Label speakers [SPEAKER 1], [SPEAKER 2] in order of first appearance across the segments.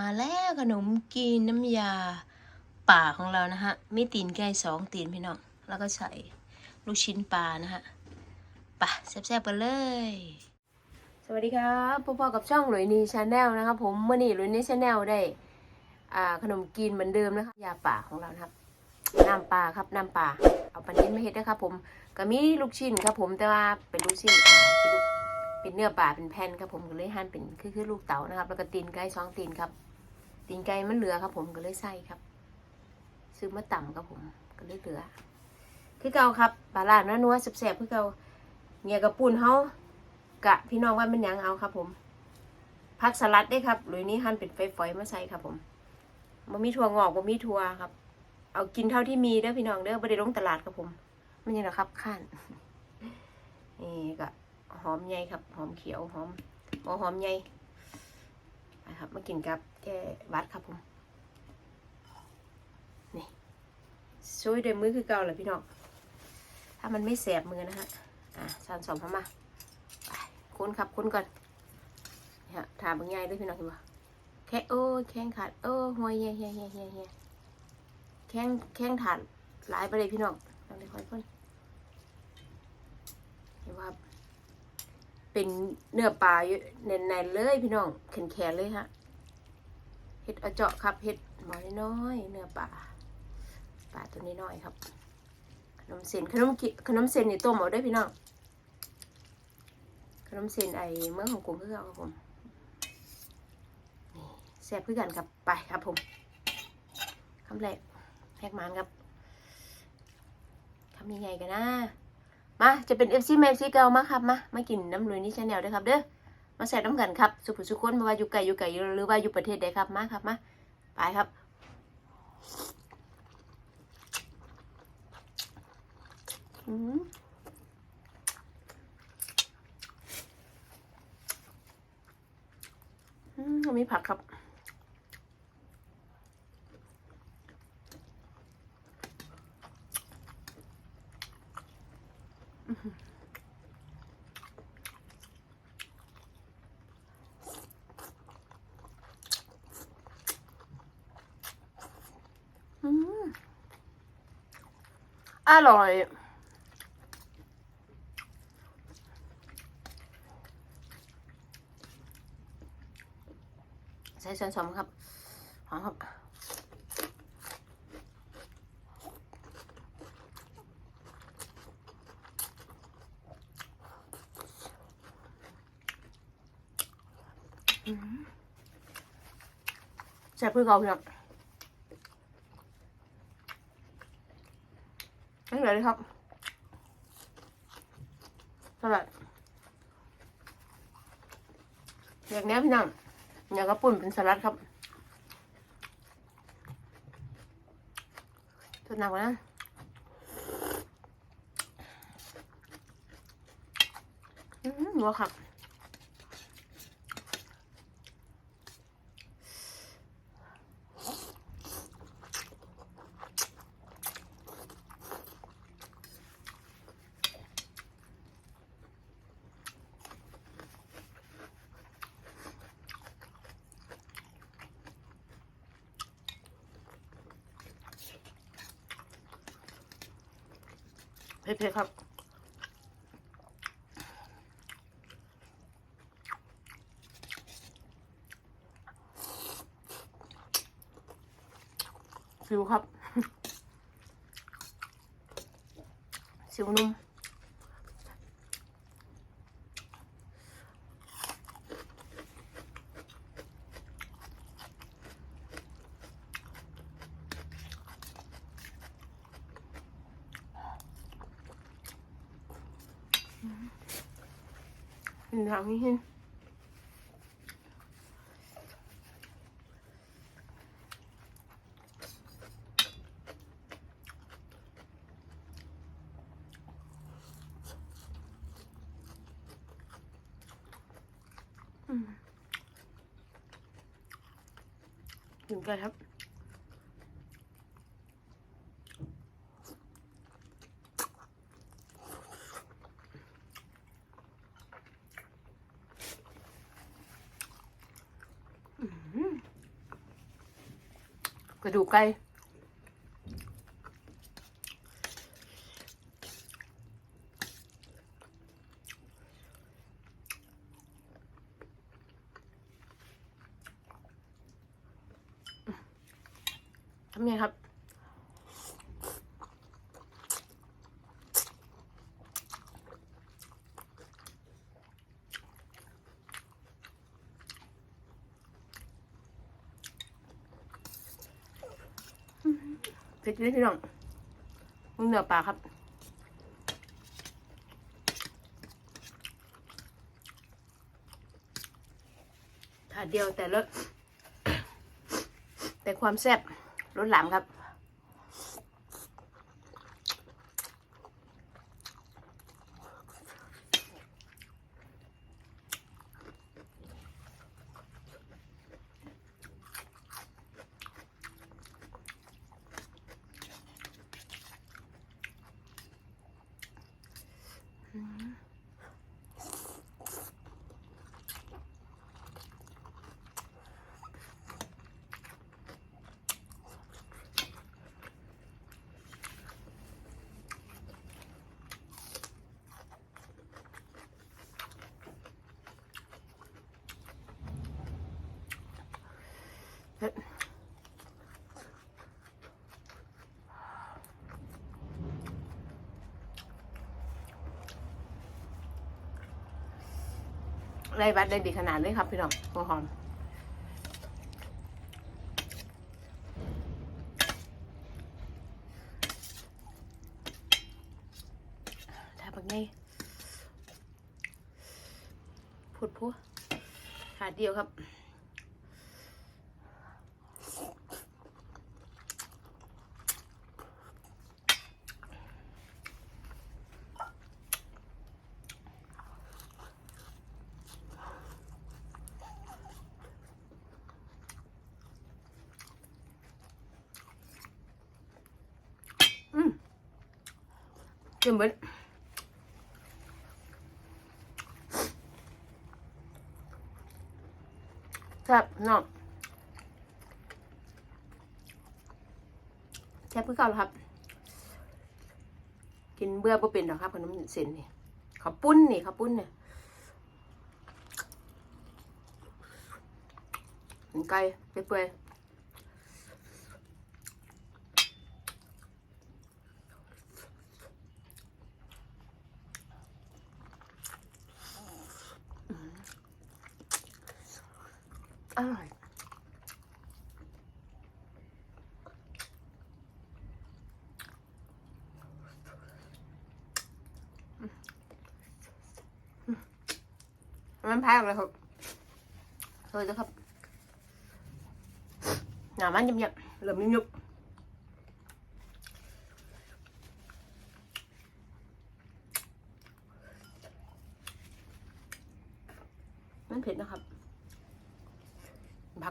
[SPEAKER 1] มาแล้วขนมกีนน้ำยาป่าของเรานะฮะมีตีนไก่สองตีนพี่น้อง แล้วก็ใส่ลูกชิ้นปลานะฮะไป่ะแซ่บๆกันเลย สวัสดีครับพบกับช่องหลุยนีชาแนลนะครับผมเมื่อนี้หลุยนีชาแนลได้อ่าขนมกีนเหมือนเดิมนะคะยาป่าของเรานะครับน้ำปลาครับน้ำปลาเอาปลานิ้นมาเฮ็ดนะครับผมก็มีลูกชิ้นครับผมแต่ว่าเป็นลูกชิ้นเป็นลูกเป็นเนื้อปลาเป็นแผ่นครับผมก็เลยหั่นเป็นคือคือลูกเต๋านะครับ แล้วก็ตีนไก่สองตีนครับ ตีนไก่มันเหลือครับ ผมก็เลยใส่ครับ ซื้อมาต่ำครับผมก็เลยเหลือคือเก่าครับปลาลาดนัวๆแซ่บๆคือเก่าเงียกับปูนเฮากะพี่น้องว่ามันยังเอาครับ ผมผักสลัดได้ครับหรือนี้หั่นเป็นฝอยมาใส่ครับ ผมบ่มีถั่วงอกบ่มีถั่วครับ เอากินเท่าที่มีเด้อพี่น้องเด้อบ่ได้ลงตลาดครับผม มันยังนะครับข้านนี่ก็หอมใหญ่ครับ หอมเขียวหอมหัวหอมใหญ่ นะครับมากินกับแก้วัดครับผมนี่ช่วยด้วยมือคือเก่าเลยพี่น้องถ้ามันไม่แสบมือนะฮะอะสานสองเข้ามาคุ้นครับคุ้นก่อนนี่ฮะถามบางใหญ่ด้วยพี่น้องเห็นปะแค่โอ้ยแข้งขาดโอ้หัวเฮียเฮียเฮียเฮียเฮียแข้งแข้งถาดหลายไปเลยพี่น้องลองได้ค่อยคนเห็นว่า เป็นเนื้อปลาแน่นๆเลยพี่น้องแข็งๆเลยฮะเห็ดเอาเจาะครับเห็ดหมอน้อยๆเนื้อปลาปลาตัวนี้น้อยครับ ขนมเส้นขนมกิขนมเส้นนี่ต้มเอาได้พี่น้องขนมเส้นไอเมื่อของกรุงคือเอาครับผมนี่แซ่บคือกันครับไปครับผมคำแรกแพกมันครับทำยังไงกันนะ มาจะเป็นเอฟซีแมฟซีเกามาครับมามากินน้ำลุยนี่ชาแนลด้วยครับเด้อมาแซ่บน้ำกันครับ สุขุสุขคนมาว่าอยู่ไกลอยู่ไกลหรือว่าอยู่ประเทศใดครับมาครับมาไปครับอืมอืมมีผักครับ อืมอร่อย ใส่ส่วนผสมครับหอมครับอืม แซ่บเพื่อเขาพี่น้องนี่เลยครับสลัดอย่างนี้พี่น้องอย่างกระปุ่นเป็นสลัดครับทดหนักกว่านะอืมหัวครับ เผ็ดๆครับสิวครับสิวนุ่ม อย่างนี้เห็นถึงกันครับ อ กระดูกไก่ เผ็ดเลยพี่น้องมึงเนื้อปลาครับถาดเดียวแต่รสแต่ความแซ่บรสหลามครับ ไรวัดได้ดีขนาดเลยครับพี่น้องหัวหอมถ้าบักไงพูดพูดขาดเดียวครับ อืม เกินเบิดครับน้องแซ่บเพื่อเก่าแล้วครับ กินเบื่อบ่เป็นหรอกครับขนมเส้นนี่ข้าวปุ้นนี่ข้าวปุ้นเนี่ยไก่เปื่อยๆ อร่อยมันแพงเลยครับเลยนะครับหนามันยำยำเหลือมยุบมันเผ็ดนะครับ พั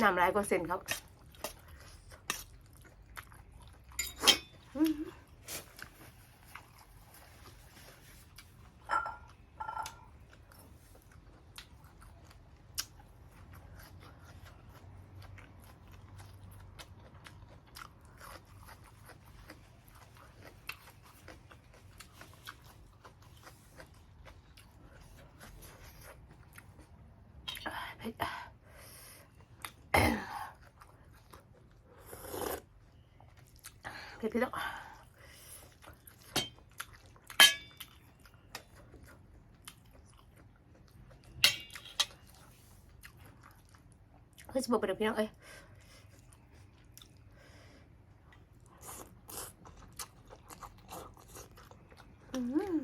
[SPEAKER 1] น้ำลายก็เซ็นครับเผ็ด เผ็ดเผ็ดแล้วเฮ้ยจะบอกไปเดี๋ยวพี่น้องเอ้ยอืม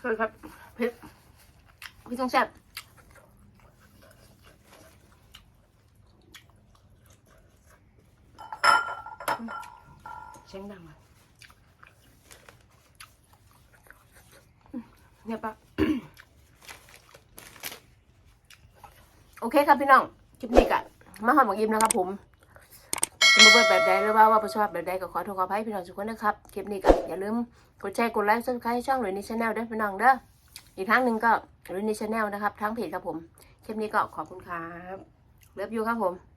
[SPEAKER 1] เฮ้ยครับเผ็ดพี่ต้องแซ่บ สียงดังอะเนี่ยปะโอเคครับพี่น้อง คลิปนี้กะมาหอมหมกยิ้มนะครับผมจะมาเบิดแบบใดหรือว่าว่าประชอบแบบใดก็ขอโทษขออภัยพี่น้องทุกคนนะครับ คลิปนี้ก็อย่าลืมกดแชร์กดไลค์ซับสไครต์ช่องหรือในช anel ด้วยพี่น้องเด้อ อีกครั้งหนึ่งก็หรือในช anel นะครับ ทั้งเพจครับผม คลิปนี้ก็ขอบคุณครับ เลิฟยูครับผม